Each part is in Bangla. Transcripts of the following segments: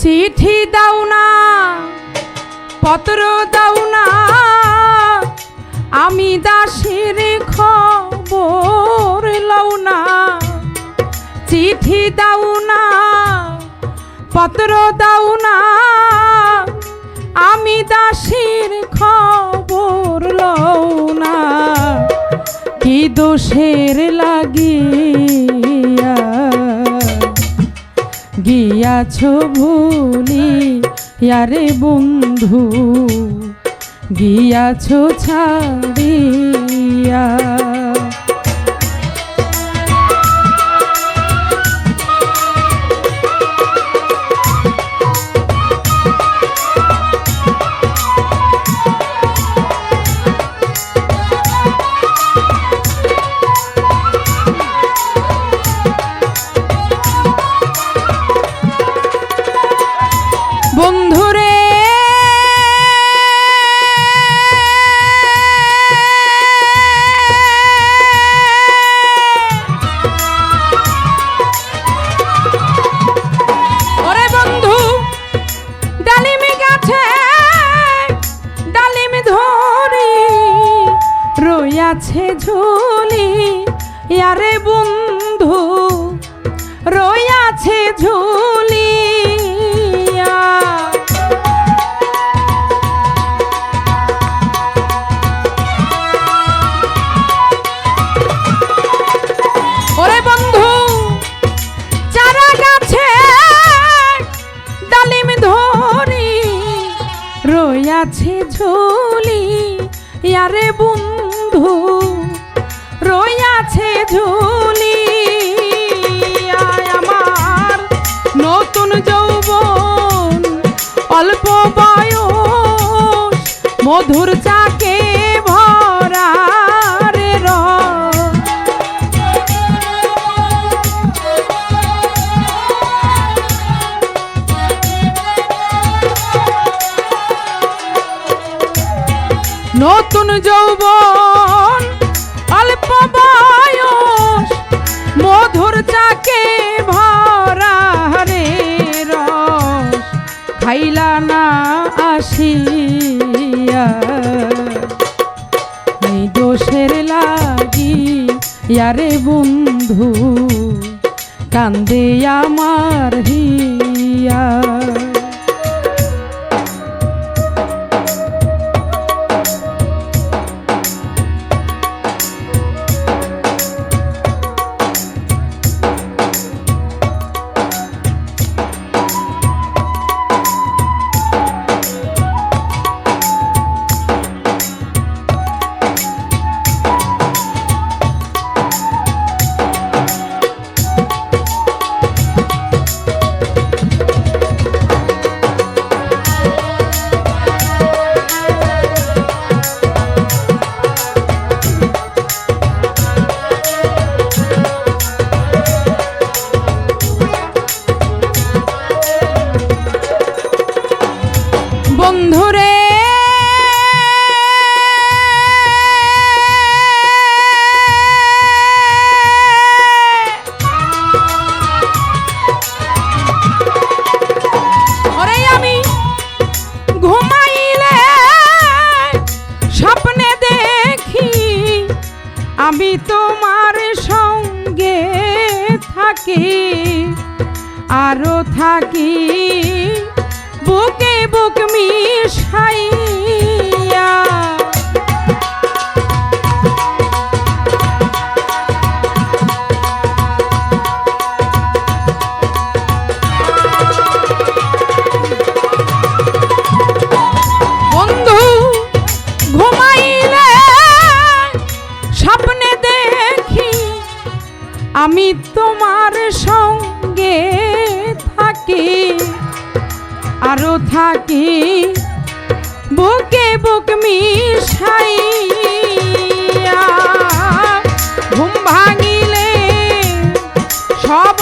চিঠি দাও না, পত্র দাও না। আমি দাসের খবর লও না, চিঠি দাও না, পত্র দাও না। আমি দাসের খবর লও না, কি দোষের লাগিয়া গিয়াছ ভুলি ইয়ারে বন্ধু গিয়াছো ছাড়িয়া। ঝুলিয়া। ওরে বন্ধু চারা গাছে ডালিম ঝুলি ইয়ারে বন্ধু রইয়াছে ঝুলি। মধুর চাকে রে। নতুন যৌবন অল্প বয়স মধুর চাকে ভরা রে। রস খাইলা না এই দোষের লাগি ইয়ারে বন্ধু কান্দে আমার হিয়া। আরও থাকি বুকে বুক দেখি আমি তোমার আরও থাকি বুকে বুক মিশাইয়া। ঘুম ভাঙিলে সব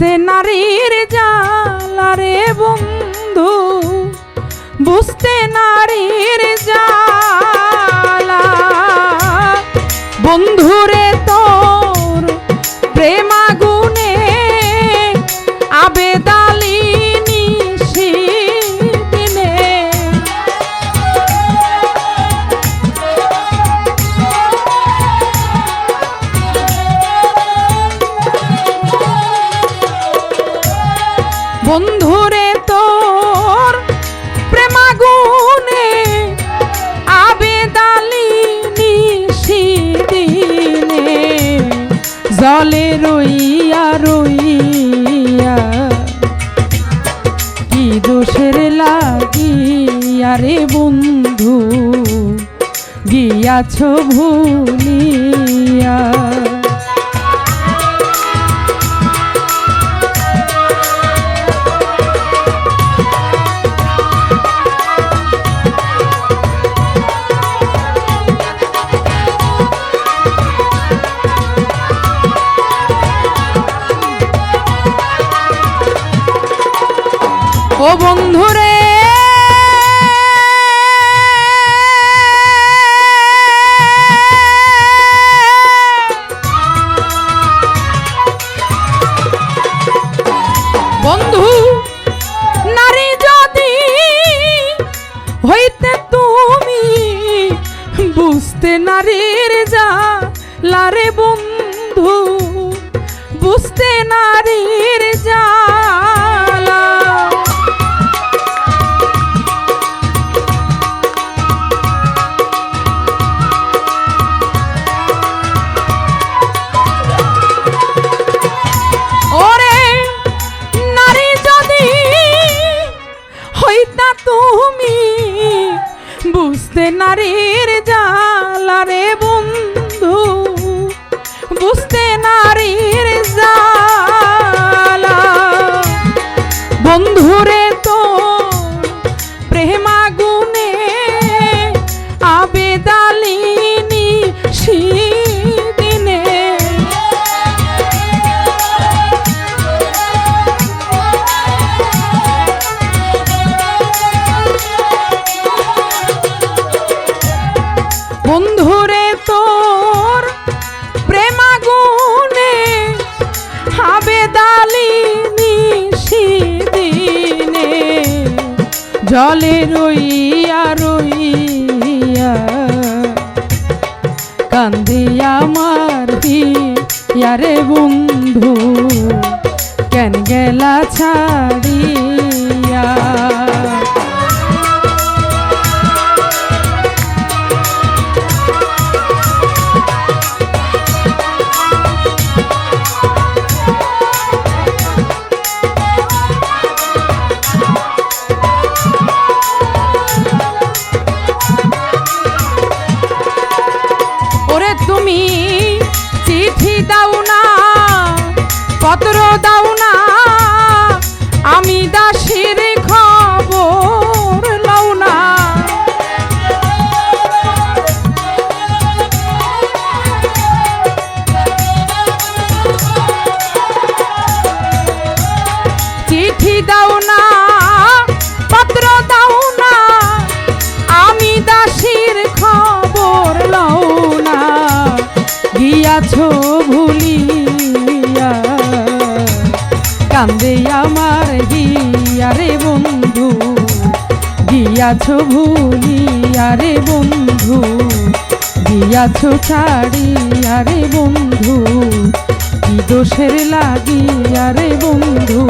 বুঝতে নারীর জালারে বন্ধু। বুঝতে নারীর জালা বন্ধুরে তোর প্রেমাগুনে আবেদালিনী দিনে জলে রইয়া রইয়া কি দোষের লাগিয়া রে বন্ধু, গিয়াছ ভুলিয়া। ও বন্ধুরে। বন্ধু নারী যদি হইতে তুমি বুঝতে নারীর যা লারে বন্ধু বুঝতে নারীর জলে রইয়া রইয়া। কান্দি আমার ইয়ারে বন্ধু কেন গেলা ছাড়িয়া? ওরে তুমি চিঠি দাও না পত্র দাও না গিয়াছ ভুলিয়া। কান্দে আমার গিয়ারে বন্ধু, গিয়াছ ভুলিয়া রে বন্ধু, গিয়াছ ছাড়িয়া রে বন্ধু, কি দোষের লাগিয়া রে বন্ধু,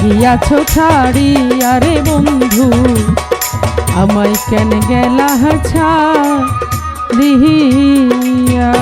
গিয়াছ ছাড়িয়া রে বন্ধু। আমায় কেন গেলা ছা ছাড়িয়া?